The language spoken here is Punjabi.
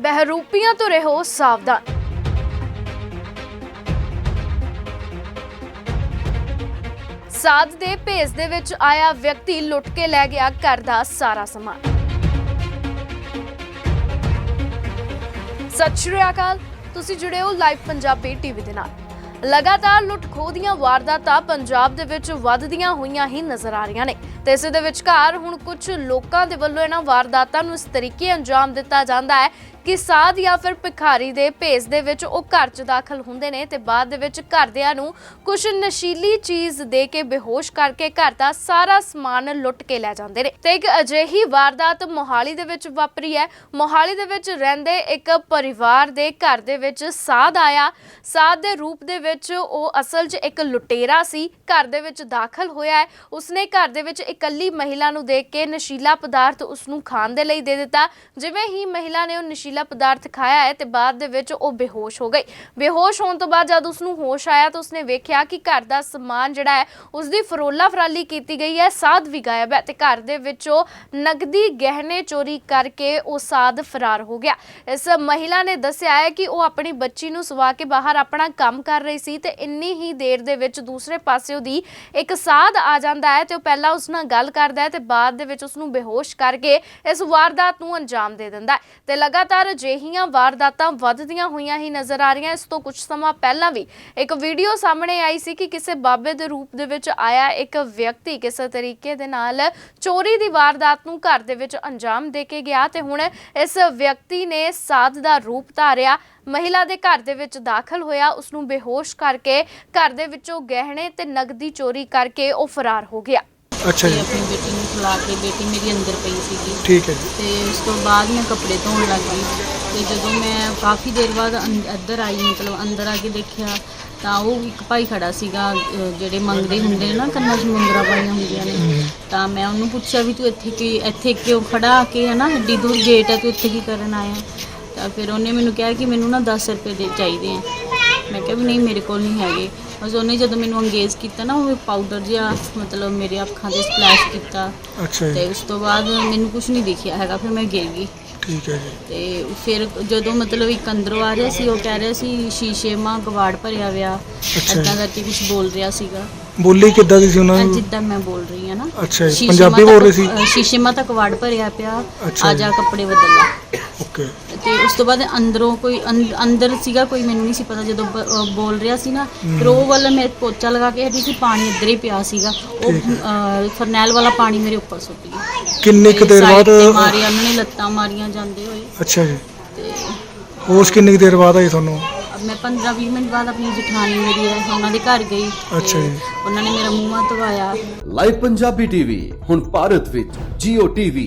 ਬਹਿਰੂਪੀਆਂ ਤੋਂ ਰਹੋ ਸਾਵਧਾਨ। ਸਾਧ ਦੇ ਭੇਸ ਦੇ ਵਿੱਚ ਆਇਆ ਵਿਅਕਤੀ ਲੁੱਟ ਕੇ ਲੈ ਗਿਆ ਘਰ ਦਾ ਸਾਰਾ ਸਮਾਨ। ਸਤਿ ਸ਼੍ਰੀ ਅਕਾਲ, ਤੁਸੀਂ ਜੁੜੇ ਹੋ ਲਾਈਵ ਪੰਜਾਬੀ ਟੀਵੀ ਦੇ ਨਾਲ। ਲਗਾਤਾਰ ਲੁੱਟ ਖੋਹ ਦੀਆਂ ਵਾਰਦਾਤਾਂ ਪੰਜਾਬ ਦੇ ਵਿੱਚ ਵੱਧਦੀਆਂ ਹੋਈਆਂ ਹੀ ਨਜ਼ਰ ਆ ਰਹੀਆਂ ਨੇ। ਤੇ ਇਸੇ ਦੇ ਵਿਚਕਾਰ ਹੁਣ ਕੁਝ ਲੋਕਾਂ ਦੇ ਵੱਲੋਂ ਇਹਨਾਂ ਵਾਰਦਾਤਾਂ ਨੂੰ ਇਸ ਤਰੀਕੇ ਅੰਜਾਮ ਦਿੱਤਾ ਜਾਂਦਾ ਹੈ ਕਿ ਸਾਧ ਜਾਂ ਫਿਰ ਭਿਖਾਰੀ ਦੇ ਭੇਸ ਦੇ ਵਿੱਚ ਉਹ ਘਰ 'ਚ ਦਾਖਲ ਹੁੰਦੇ ਨੇ ਤੇ ਬਾਅਦ ਦੇ ਵਿੱਚ ਘਰਦਿਆਂ ਨੂੰ ਕੁਝ ਨਸ਼ੀਲੀ ਚੀਜ਼ ਦੇ ਕੇ ਬੇਹੋਸ਼ ਕਰਕੇ ਘਰ ਦਾ ਸਾਰਾ ਸਮਾਨ ਲੁੱਟ ਕੇ ਲੈ ਜਾਂਦੇ ਨੇ। ਤੇ ਇੱਕ ਅਜਿਹੀ ਵਾਰਦਾਤ ਮੋਹਾਲੀ ਦੇ ਵਿੱਚ ਵਾਪਰੀ ਹੈ। ਮੋਹਾਲੀ ਦੇ ਵਿੱਚ ਰਹਿੰਦੇ ਇੱਕ ਪਰਿਵਾਰ ਦੇ ਘਰ ਦੇ ਵਿੱਚ ਸਾਧ ਆਇਆ। ਸਾਧ ਦੇ ਰੂਪ ਦੇ ਵਿੱਚ ਉਹ ਅਸਲ 'ਚ ਇੱਕ ਲੁਟੇਰਾ ਸੀ। ਘਰ ਦੇ ਵਿੱਚ ਦਾਖਲ ਹੋਇਆ ਹੈ। ਉਸਨੇ ਘਰ ਦੇ ਵਿੱਚ ਇਕੱਲੀ ਮਹਿਲਾ ਨੂੰ ਦੇਖ ਕੇ ਨਸ਼ੀਲਾ ਪਦਾਰਥ ਉਸ ਨੂੰ ਖਾਣ ਦੇ ਲਈ ਦੇ ਦਿੱਤਾ। ਜਿਵੇਂ ਹੀ ਮਹਿਲਾ ਨੇ ਉਹ ਨਸ਼ੀਲਾ ਪਦਾਰਥ ਖਾਇਆ ਹੈ ਤੇ ਬਾਅਦ ਦੇ ਵਿੱਚ ਉਹ ਬੇਹੋਸ਼ ਹੋ ਗਈ। ਬੇਹੋਸ਼ ਹੋਣ ਤੋਂ ਬਾਅਦ ਜਦ ਉਸ ਨੂੰ ਹੋਸ਼ ਆਇਆ ਤਾਂ ਉਸਨੇ ਵੇਖਿਆ ਕਿ ਘਰ ਦਾ ਸਮਾਨ ਜਿਹੜਾ ਹੈ ਉਸ ਦੀ ਫਰੋਲਾ ਫਰਾਲੀ ਕੀਤੀ ਗਈ ਹੈ, ਸਾਧ ਵੀ ਗਾਇਬ ਹੈ ਤੇ ਘਰ ਦੇ ਵਿੱਚੋਂ ਨਗਦੀ ਗਹਿਣੇ ਚੋਰੀ ਕਰਕੇ ਉਹ ਸਾਧ ਫਰਾਰ ਹੋ ਗਿਆ। ਇਸ ਮਹਿਲਾ ਨੇ ਦੱਸਿਆ ਹੈ ਕਿ ਉਹ ਆਪਣੀ ਬੱਚੀ ਨੂੰ ਸਵਾ ਕੇ ਬਾਹਰ ਆਪਣਾ ਕੰਮ ਕਰ ਰਹੀ ਸੀ ਤੇ ਇੰਨੀ ਹੀ ਦੇਰ ਦੇ ਵਿੱਚ ਦੂਸਰੇ ਪਾਸੇ ਦੀ ਇੱਕ ਸਾਧ ਆ ਜਾਂਦਾ ਹੈ ਤੇ ਉਹ ਪਹਿਲਾਂ ਉਸ ਨਾਲ ਗੱਲ ਕਰਦਾ ਹੈ ਤੇ ਬਾਅਦ ਦੇ ਵਿੱਚ ਉਸ ਨੂੰ ਬੇਹੋਸ਼ ਕਰਕੇ ਇਸ ਵਾਰਦਾਤ ਨੂੰ ਅੰਜਾਮ ਦੇ ਦਿੰਦਾ ਹੈ ਤੇ ਲਗਾਤਾਰ ਅਜਿਹੀਆਂ ਵਾਰਦਾਤਾਂ ਵੱਧਦੀਆਂ ਹੋਈਆਂ ਹੀ ਨਜ਼ਰ ਆ ਰਹੀਆਂ। ਇਸ ਤੋਂ ਕੁਝ ਸਮਾਂ ਪਹਿਲਾਂ ਵੀ ਇੱਕ ਵੀਡੀਓ ਸਾਹਮਣੇ ਆਈ ਸੀ ਕਿ ਕਿਸੇ ਬਾਬੇ ਦੇ ਰੂਪ ਦੇ ਵਿੱਚ ਆਇਆ ਇੱਕ ਵਿਅਕਤੀ ਕਿਸੇ ਤਰੀਕੇ ਦੇ ਨਾਲ ਚੋਰੀ ਦੀ ਵਾਰਦਾਤ ਨੂੰ ਘਰ ਦੇ ਵਿੱਚ ਅੰਜਾਮ ਦੇ ਕੇ ਗਿਆ ਤੇ ਹੁਣ ਇਸ ਵਿਅਕਤੀ ਨੇ ਸਾਧ ਦਾ ਰੂਪ ਧਾਰਿਆ। ਮਹਿਲਾ ਦੇ ਘਰ ਦੇ ਵਿੱਚ ਦਾਖਲ ਹੋਇਆ। ਉਸ ਨੂੰ ਬੇਹੋਸ਼ ਕਰਕੇ ਘਰ ਦੇ ਵਿੱਚੋਂ ਗਹਿਣੇ ਤੇ ਨਗਦੀ ਚੋਰੀ ਕਰਕੇ ਉਹ ਫਰਾਰ ਹੋ ਗਿਆ। ਅੱਛਾ ਤੇ ਜੀ। ਆਪਣੀ ਬੇਟੀ ਨੂੰ ਖਿਲਾ ਕੇ ਬੇਟੀ ਮੇਰੀ ਅੰਦਰ ਪਈ ਸੀਗੀ। ਠੀਕ ਹੈ ਜੀ। ਤੇ ਉਸ ਤੋਂ ਬਾਅਦ ਮੈਂ ਕੱਪੜੇ ਧੋਣ ਲੱਗ ਗਈ। ਤੇ ਜਦੋਂ ਮੈਂ ਕਾਫੀ ਦੇਰ ਬਾਅਦ ਅੰ- ਇੱਧਰ ਆਈ ਮਤਲਬ ਅੰਦਰ ਆ ਕੇ ਦੇਖਿਆ ਤਾਂ ਉਹ ਇੱਕ ਭਾਈ ਖੜਾ ਸੀਗਾ ਅਹ ਜਿਹੜੇ ਮੰਗਦੇ ਹੁੰਦੇ ਨੇ ਨਾ ਕੰਨਾਂ 'ਚ ਮੁੰਦਰਾ ਪਾਈਆਂ ਹੁੰਦੀਆਂ ਨੇ। ਤਾਂ ਮੈਂ ਉਹਨੂੰ ਪੁੱਛਿਆ ਵੀ ਤੂੰ ਇੱਥੇ ਕੀ ਇੱਥੇ ਕਿਉਂ ਖੜਾ ਆ ਕੇ ਹੈ ਨਾ ਏਡੀ ਦੂਰ ਗੇਟ ਹੈ ਤੂੰ ਇੱਥੇ ਕੀ ਕਰਨ ਆਇਆ? ਤਾਂ ਫਿਰ ਉਹਨੇ ਮੈਨੂੰ ਕਿਹਾ ਕਿ ਮੈਨੂੰ ਨਾ 10 ਰੁਪਏ ਦੇ ਚਾਹੀਦੇ ਆ। ਮੈਂ ਕਿਹਾ ਵੀ ਨਹੀਂ ਮੇਰੇ ਕੋਲ ਨਹੀਂ ਹੈਗੇ। ਬਸ ਉਹਨੇ ਜਦੋਂ ਮੈਨੂੰ ਅੰਗੇਜ਼ ਕੀਤਾ ਨਾ ਉਹ ਪਾਊਡਰ ਜਿਹਾ ਮਤਲਬ ਮੇਰੇ ਅੱਖਾਂ ਤੇ ਸਪਲੈਸ਼ ਕੀਤਾ। ਅੱਛਾ ਤੇ ਉਸ ਤੋਂ ਬਾਅਦ ਮੈਨੂੰ ਕੁਝ ਨਹੀਂ ਦਿਖਿਆ ਹੈਗਾ ਫਿਰ ਮੈਂ ਗਿਰ ਗਈ। ਠੀਕ ਹੈ ਜੀ। ਤੇ ਫਿਰ ਜਦੋਂ ਮਤਲਬ ਇੱਕ ਅੰਦਰੋਂ ਆ ਰਿਹਾ ਸੀ ਉਹ ਕਹਿ ਰਿਹਾ ਸੀ ਸ਼ੀਸ਼ੇ ਮਾਂ ਕਵਾੜ ਭਰਿਆ ਵਿਆ। ਅੱਛਾ। ਏਦਾਂ ਕਰਕੇ ਕੁਝ ਬੋਲ ਰਿਹਾ ਸੀਗਾ। ਬੋਲੀ ਕਿੱਦਾਂ ਦੀ ਸੀ ਉਹਨਾਂ ਨੂੰ ਜਿੱਦਾਂ ਮੈਂ ਬੋਲ ਰਹੀ ਹਾਂ ਨਾ। ਅੱਛਾ ਜੀ ਸ਼ੀਸ਼ੇ ਪੰਜਾਬੀ ਮਾਂ ਬੋਲ ਰਹੇ ਤੱਕ- ਸੀ? ਸ਼ੀਸ਼ੇ ਮਾਂ ਤਾਂ ਕਵਾੜ ਭਰਿਆ ਪਿਆ ਅੱਛਾ ਆ ਜੀ। ਜਾ ਕੱਪੜੇ ਬਦਲ ਲਾ। ਓਕੇ। ਤੇ ਉਸ ਤੋਂ ਬਾਅਦ ਅੰਦਰੋਂ ਕੋਈ ਅੰ- ਅੰਦਰ ਸੀਗਾ ਕੋਈ ਮੈਨੂੰ ਨਹੀਂ ਸੀ ਪਤਾ ਜਦੋਂ ਬ- ਬੋਲ ਰਿਹਾ ਸੀ ਨਾ। ਫਿਰ ਉਹ ਵਾਲਾ ਮੇਰੇ ਪੋਚਾ ਲਗਾ ਕੇ ਹਟੀ ਸੀ ਪਾਣੀ ਇੱਧਰ ਹੀ ਪਿਆ ਸੀਗਾ। ਉਹ ਫਰਨੈਲ ਵਾਲਾ ਪਾਣੀ ਮੇਰੇ ਉੱਪਰ ਸੁੱਟ ਗਿਆ। ਕਿੰਨੀ ਕੁ ਦੇਰ ਬਾਅਦ ਤੇ ਮਾਰਿਆ ਉਹਨਾਂ ਨੇ ਲੱਤਾਂ ਮਾਰੀਆਂ ਜਾਂਦੇ ਹੋਏ। ਅੱਛਾ ਜੀ। ਤੇ ਉਸ ਕਿੰਨੀ ਕੁ ਦੇਰ ਬਾਅਦ ਆਈ ਤੁਹਾਨੂੰ? ਅਬ ਮੈਂ 15-20 ਮਿੰਟ ਬਾਅਦ ਆਪਣੀ ਜਠਾਣੀ ਮੇਰੀ ਹੈ ਉਹਨਾਂ ਦੇ ਘਰ ਗਈ। ਅੱਛਾ ਜੀ। ਉਹਨਾਂ ਨੇ ਮੇਰਾ ਮੂੰਹ ਧਵਾਇਆ ਲਾਈਵ ਪੰਜਾਬੀ ਟੀਵੀ ਹੁਣ ਭਾਰਤ ਵਿੱਚ Jio TV,